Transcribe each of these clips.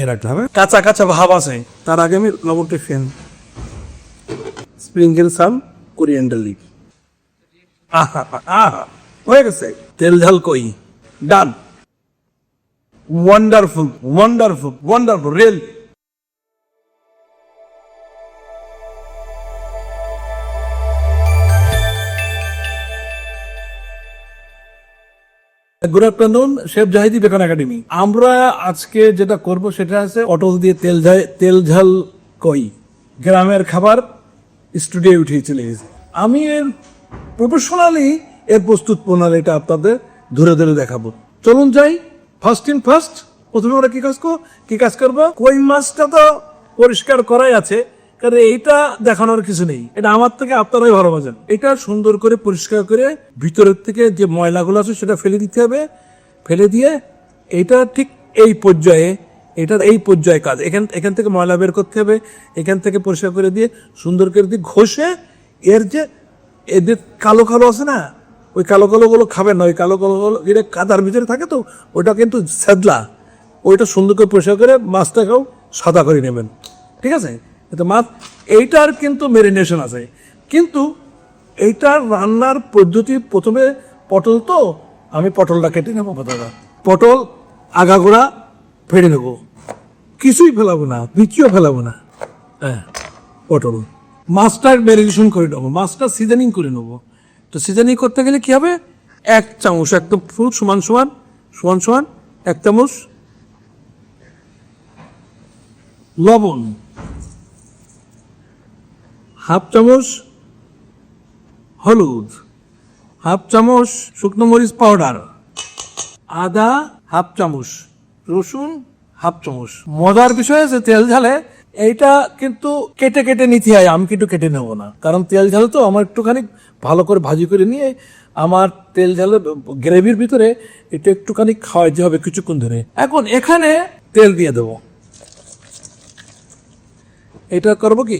এই রাখতে হবে। কাঁচা কাঁচা ভাব আছে। তার আগে আমি লবণটি ফেন স্প্রিঙ্গেল সাম কোরিয়েন্ডার লিভ আহা আহা হয়ে গেছে। তেল ঝাল কই? Done. Wonderful wonderful wonderful real good afternoon chef Zahidi bacon academy আমরা আজকে যেটা করব সেটা আছে অটল দিয়ে তেল তেল ঝাল কই। গ্রামের খাবার স্টুডিও উঠিয়ে চলে গেছে আমি এর প্রফেশনালি এর প্রস্তুত প্রণালীটা আপনাদের ধরে ধরে দেখাবো। চলুন যাই ফার্স্ট ইন ফার্স্ট প্রথমে আমরা কি কাজ করব কি কাজ করব? কই মাছটা তো পরিষ্কার করাই আছে কারণ এইটা দেখানোর কিছু নেই। এটা আমার থেকে আপনারাই ভালো বোঝেন। এটা সুন্দর করে পরিষ্কার করে ভিতরের থেকে যে ময়লাগুলো আছে সেটা ফেলে দিতে হবে। ফেলে দিয়ে এটা ঠিক এই পর্যায়ে, এটা এই পর্যায়ে কাজ। এখান এখান থেকে ময়লা বের করতে হবে। এখান থেকে পরিষ্কার করে দিয়ে সুন্দর করে দিয়ে ঘষে, এর যে এদের কালো কালো আছে না, ওই কালো কালো গুলো খাবেন না, ওই কালো কালো গুলো এটা কাদার ভিতরে থাকে তো, ওটা কিন্তু স্যাদলা। ওইটা সুন্দর করে পরিষ্কার করে মাছটাকেও সাদা করে নেবেন। ঠিক আছে? তো মাছ, এইটার কিন্তু মেরিনেশন আছে। কিন্তু এইটার রান্নার পদ্ধতি প্রথমে পটল তো, আমি পটলটা কেটে নেব প্রথমে পটল, আগাগোড়া ফেড়ে নেব। কিছুই ফেলাবো না, বিচিও ফেলাবো না। হ্যাঁ পটল। মাছটার মেরিনেশন করে নেব, মাছটা সিজনিং করে নেব। তো সিজনিং করতে গেলে কি হবে? এক চামচ একদম ফুল, সমান সমান সমান সমান, এক চামচ লবণ। হাফ চামচ হলুদ, হাফ চামচ শুকনো মরিচ পাউডার, আদা হাফ চামচ, রসুন হাফ চামচ। মজার বিষয় আছে তেল ঝালে, এইটা কিন্তু কেটে কেটে নিতে হয়, আমি কিন্তু কেটে নেব না। কারণ তেল ঝালে তো আমার একটুখানি ভালো করে ভাজি করে নিয়ে আমার তেল ঝালে গ্রেভির ভিতরে এটা একটুখানি খাওয়াইতে হবে কিছুক্ষণ ধরে। এখন এখানে তেল দিয়ে দেবো। এটা করব কি?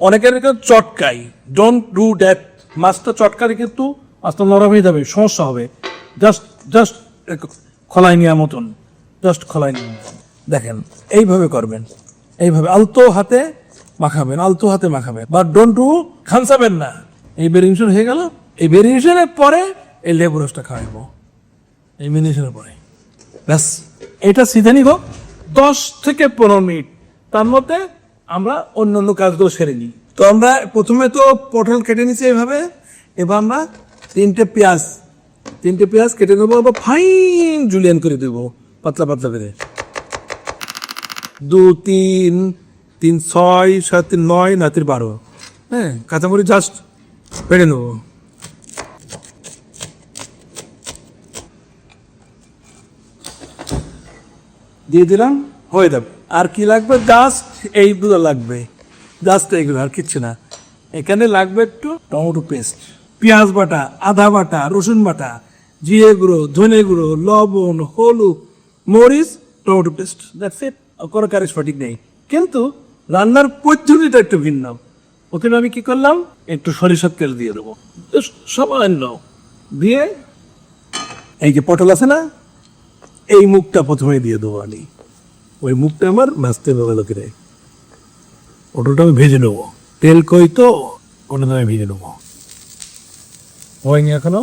অনেকের কিন্তু চটকাই। ডোন্ট ডু দ্যাট মাছটা চটকালে কিন্তু মাছটা নরম হয়ে যাবে, সমস্যা হবে। জাস্ট জাস্ট খলাই নেওয়ার মতন। জাস্ট খলাই মতন। দেখেন, এইভাবে করবেন। এইভাবে আলতো হাতে মাখাবেন, আলতো হাতে মাখাবেন। বা ডোন্ট ডু খানসাবেন না। এই বেরিয়েশন হয়ে গেল। এই বেরিয়েশনের পরে এই লেবু রসটা খাওয়াবো। এই মেরিনেশনের পরে। ব্যাস, এটা সিধে নিব। দশ থেকে পনেরো মিনিট। তার মধ্যে আমরা অন্য অন্য কাজগুলো সেরে নিই। তো আমরা প্রথমে তো পটল কেটে নিচ্ছি এইভাবে, এবার আমরা তিনটে পেঁয়াজ তিনটে পেঁয়াজ কেটে নেব, আবার ফাইন জুলিয়ান করে দেবো, পাতলা পাতলা করে। দু, তিন তিন, ছয়, সাত, তিন, নয়, না, তিন, বারো। হ্যাঁ কাঁচামরিচ জাস্ট পেড়ে নেব। দিয়ে দিলাম, হয়ে যাবে। আর কি লাগবে? জাস্ট এইগুলো লাগবে। জাস্ট এইগুলো, আর কিচ্ছু না। এখানে লাগবে একটু টমেটো পেস্ট, পেঁয়াজ বাটা, আদা বাটা, রসুন বাটা, জিরে গুঁড়ো, ধনে গুঁড়ো, লবণ, হলুদ, মরিচ, টমেটো পেস্ট। দ্যাটস ইট কোনো কারিস সঠিক নেই। কিন্তু রান্নার পদ্ধতিটা একটু ভিন্ন। প্রথমে আমি কি করলাম? একটু সরিষার তেল দিয়ে দেবো। সামান্য। দিয়ে এই যে পটল আছে না, এই মুখটা প্রথমে দিয়ে দেবো আমি। ওই মুখটা আমার ভাজতে হবে ভালো করে। ওটা আমি ভেজে নেব। তেল কই তো, ওটা আমি ভেজে নেব। হয়নি এখনও?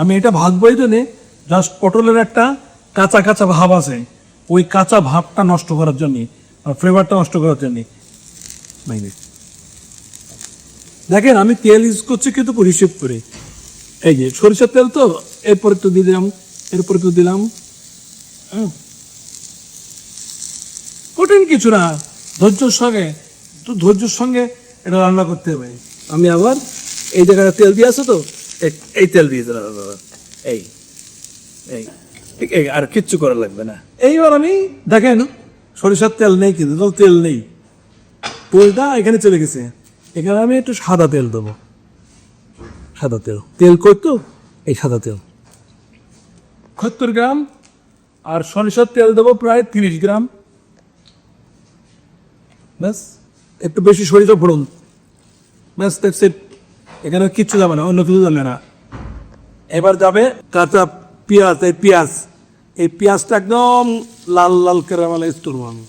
আমি এটা ভাজবোই জন্যে জাস্ট পটলের একটা কাঁচা কাঁচা ভাব আছে। ওই কাঁচা ভাবটা নষ্ট করার জন্য ফ্লেভারটা নষ্ট করার জন্য। দেখেন, আমি তেল ইউজ করছি কিন্তু হিসেব করে। এই যে সরিষার তেল তো, এরপরে তো দিলাম, এরপরে তো দিলাম, হুম। কিছু না, ধৈর্যর সঙ্গে, তো ধৈর্যর সঙ্গে এটা রান্না করতে হবে। আমি আবার এই জায়গাটা তেল দিয়ে আছে তো, এই- তেল দিয়ে দিলাম এই এই আর কিচ্ছু করা লাগবে না। এইবার আমি, দেখেন, সরিষার তেল নেই কিন্তু তেল নেই। তেলটা এখানে চলে গেছে। এখানে আমি একটু সাদা তেল দেবো। সাদা তেল। তেল করতো এই সাদা তেল। সত্তর গ্রাম, আর সরিষার তেল দেবো প্রায় তিরিশ গ্রাম। ব্যাস, একটু বেশি সরিষা ফোড়ন ব্যাস ইট এখানে কিচ্ছু যাবে না, অন্য কিছু যাবে না। এবার যাবে কাঁচা পেঁয়াজ, এই পেঁয়াজ। এই পেঁয়াজটা একদম লাল লাল ক্যারামেলাইজ করব আমি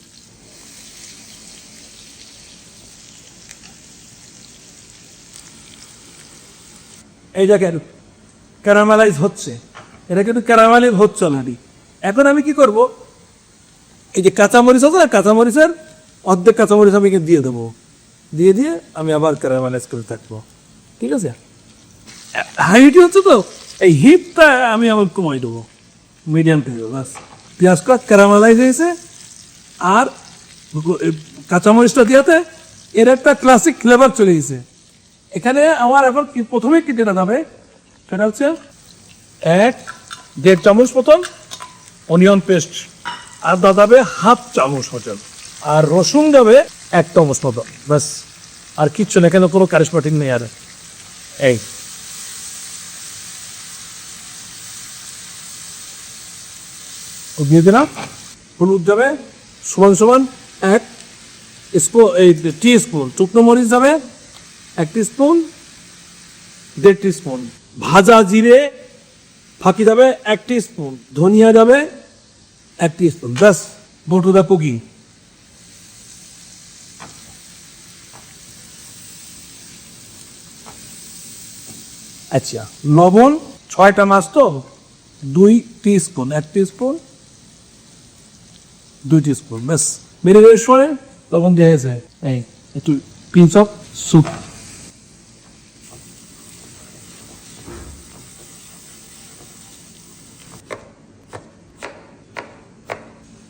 এই দেখেন, ক্যারামেলাইজ হচ্ছে। এটা কিন্তু ক্যারামেলাইজ হচ্ছে অলরেডি এখন আমি কি করব? এই যে কাঁচামরিচ আছে না, কাঁচামরিচের অর্ধেক কাঁচামরিচ আমি দিয়ে দেবো। দিয়ে দিয়ে আমি আবার ক্যারামেলাইজ করে থাকব। ঠিক আছে? হাইটি হচ্ছে তো, এই হিপটা আমি আবার কমাই দেবো। মিডিয়াম থেকে বাস। পেঁয়াজ পেঁয়াজটা ক্যারামেলাইজ হয়েছে, আর কাঁচামরিচটা দিয়াতে এর একটা ক্লাসিক ফ্লেভার চলে গেছে। এখানে আমার এখন প্রথমে কি যেটা যাবে, সেটা হচ্ছে এক, দেড় চামচ মতন অনিয়ন পেস্ট আর দাদাবে হাফ চামচ মতন। আর রসুন যাবে এক চামচ মতন ব্যাস, আর কিচ্ছু না, কেন কোনো কারিশমাটিক নেই আর। এই। দিয়ে দিলাম হলুদ যাবে, সমান সমান এক স্পুন, এই টি স্পুন শুকনো মরিচ যাবে এক স্পুন দেড় স্পুন ভাজা জিরে ফাঁকি যাবে এক স্পুন ধনিয়া যাবে এক স্পুন ব্যাস, বটুদা পুকি আচ্ছা লবণ ছয়টা মাছ তো? দুই স্পুন এক স্পুন দুই স্পুন ব্যাস। মেরে সময় লবণ দিয়ে গেছে। এই, একটু pinch of soup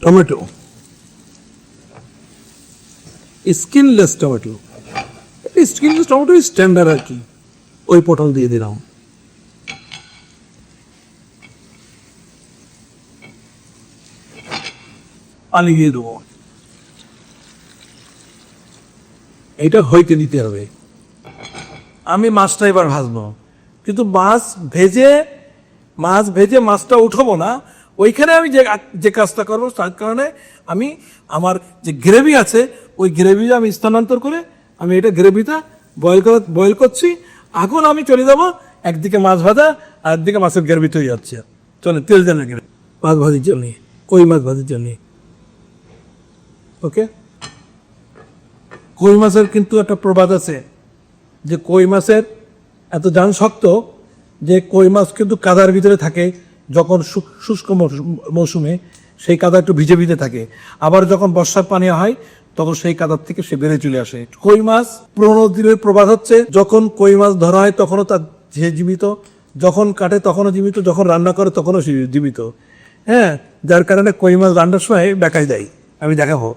tomato. Skinless tomato. Skinless tomato standard আর কি। ওই পটল দিয়ে দিলাম। পানি দেবো। এটা হইতে দিতে হবে। আমি মাছটা এবার ভাজবো। কিন্তু মাছ ভেজে মাছ ভেজে মাছটা উঠাবো না। ওইখানে আমি যে যে কাজটা করব, তার কারণে আমি আমার যে গ্রেভি আছে, ওই গ্রেভি আমি স্থানান্তর করে আমি এটা গ্রেভিটা বয়েল বয়েল করছি। এখন আমি চলে যাব। একদিকে মাছ ভাজা আর একদিকে মাছের গ্রেভি তৈরি হচ্ছে। চলে তেল গ্রেভি মাছ ভাজির জন্য কই মাছ ভাজির জন্য ওকে? কই মাছের কিন্তু একটা প্রবাদ আছে যে কই মাছের এত জান শক্ত যে কই মাছ কিন্তু কাদার ভিতরে থাকে যখন শুষ্ক মৌসুমে, সেই কাদা একটু ভিজে ভিজে থাকে। আবার যখন বর্ষার পানি হয় তখন সেই কাদার থেকে সে বেড়ে চলে আসে। কই মাছ? পুরোনো দিনের প্রবাদ হচ্ছে, যখন কই মাছ ধরা হয় তখনও তার যে জীবিত, যখন কাটে তখনও জীবিত, যখন রান্না করে তখনও সে জীবিত। হ্যাঁ যার কারণে কই মাছ রান্নার সময় দেখাই দেয়। আমি দেখাবো।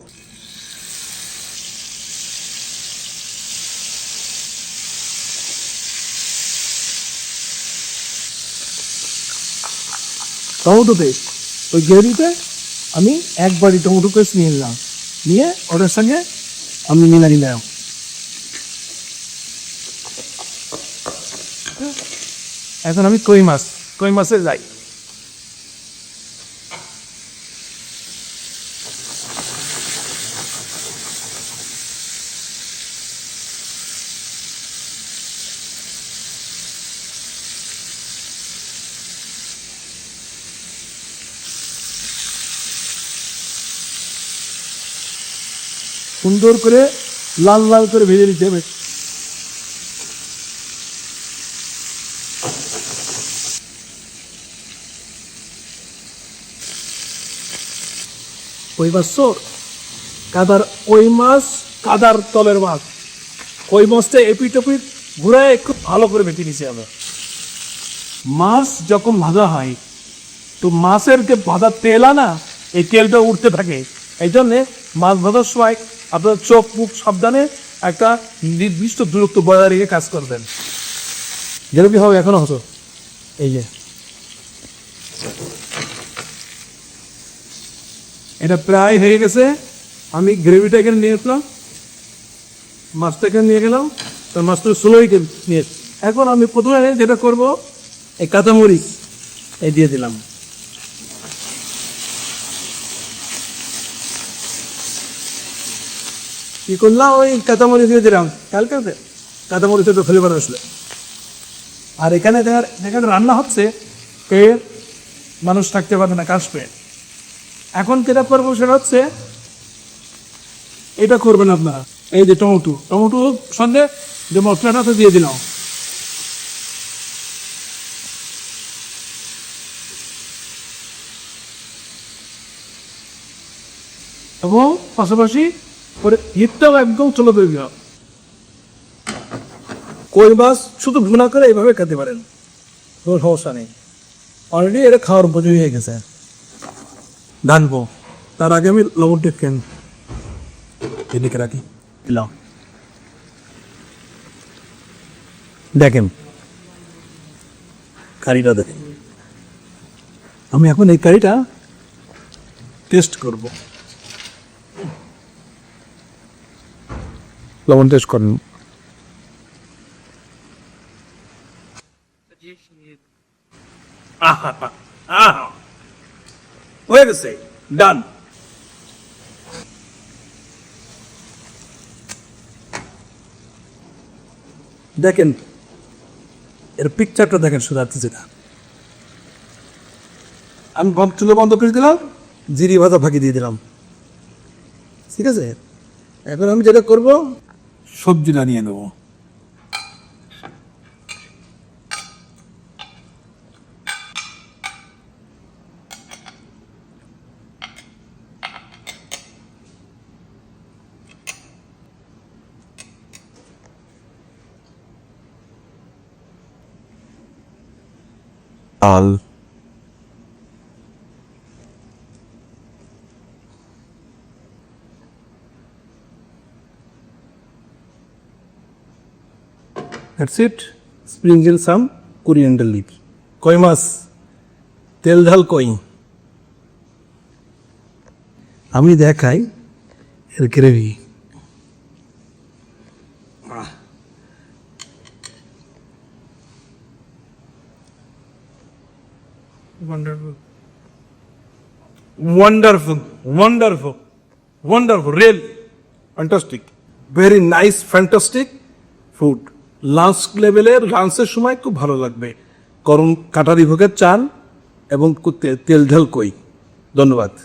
টমেটো পেস্ট ওই গ্রেভিতে আমি একবারই টমেটো পেস্ট নিয়ে নিলাম। নিয়ে ওটার সঙ্গে আমি মিলা নিলাম। এখন আমি কই মাছ? কই মাছে যাই? সুন্দর করে লাল লাল করে ভেজে নিতে হবে। কই মাছ কাদার ওই মাছ? কাদার তলের মাছ। কই মাছটা এপিট ওপিট ঘুরায় খুব ভালো করে ভেজে নিছি আমরা। মাছ যখন ভাজা হয়, তো মাছের যে ভাজা তেল না এই তেলটা উঠতে থাকে। এই জন্যে মাছ ভাজার সময় আপনার চোখ, মুখ সাবধানে একটা নির্দিষ্ট দূরত্ব বজায় রেখে কাজ করবেন। যেরকম হবে এখনও হতো? এই যে। এটা প্রায় হয়ে গেছে। আমি গ্রেভিটা এখানে নিয়ে আসলাম। মাছটা এখানে নিয়ে গেলাম। তার মাছটা স্লোই নিয়ে এখন আমি প্রথমে যেটা করব, এই কাঁচামরিচ, এই দিয়ে দিলাম। কি করলাম ওই কাঁচামরিচ দিয়ে দিলাম। কালকে কাঁচামরিচ একটু ফ্লেভার আসলে। আর এখানে দেখার যেখানে রান্না হচ্ছে এর মানুষ থাকতে পারে না কাশবে এখন যেটা করব সেটা হচ্ছে, এটা করবেন আপনারা। এই যে টমেটো। টমেটো সঙ্গে যে মশলাটা তো দিয়ে দিলাম। এবং পাশাপাশি হিটটাও একদম চলে দেবে কই মাছ শুধু ভুনা করে এইভাবে খেতে পারেন কোনো সমস্যা নেই অলরেডি এটা খাওয়ার উপযোগী হয়ে গেছে ধানবো তার আগে আমি লবণ টেপকেন এদিকে রাখি দিলাম দেখেন কারিটা দেখেন আমি এখন এই কারিটা টেস্ট করব দেখেন, এর পিকচারটা দেখেন শুধার্থী যেটা আমি গম চুলো বন্ধ করে দিলাম, জিরি ভাজা ফাঁকি দিয়ে দিলাম। ঠিক আছে? এখন আমি যেটা করব সবজিটা নিয়ে নেব। All that's it sprinkle some coriander leave কই মাছ তেল ঝাল কই আমি দেখাই এর gravy Wonderful. Wonderful. Wonderful. Wonderful. Really. Fantastic. Very nice, fantastic food lunch লেভেলের লাঞ্চের সময় খুব ভালো লাগবে। করুন কাটারি ভোগের চাল এবং তেল ঝাল কই। ধন্যবাদ।